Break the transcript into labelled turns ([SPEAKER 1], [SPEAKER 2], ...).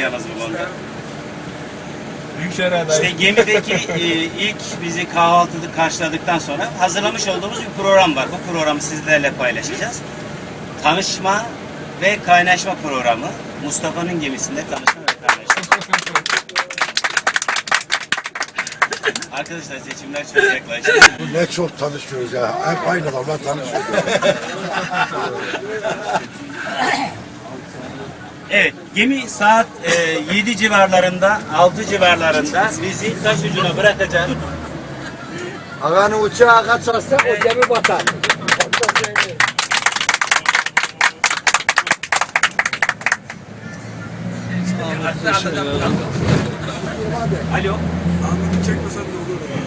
[SPEAKER 1] yalnız bu konuda.
[SPEAKER 2] Büyükşehir adayı.
[SPEAKER 1] İşte gemideki e, ilk bizi kahvaltıda karşıladıktan sonra hazırlamış olduğumuz bir program var. Bu programı sizlerle paylaşacağız. Tanışma ve kaynaşma programı. Mustafa'nın gemisinde tanışma ve kaynaşma. Arkadaşlar seçimler çok yaklaştı.
[SPEAKER 3] Ne çok tanışıyoruz ya. Hep aynı adamla tanışıyoruz.
[SPEAKER 1] Evet, gemi saat e, 7 civarlarında, 6 civarlarında bizi taş ucuna bırakacak.
[SPEAKER 4] Ağanın uçağı kaçarsa o gemi batar.
[SPEAKER 1] Alo.
[SPEAKER 5] Ahmet'i çekmesen de olur.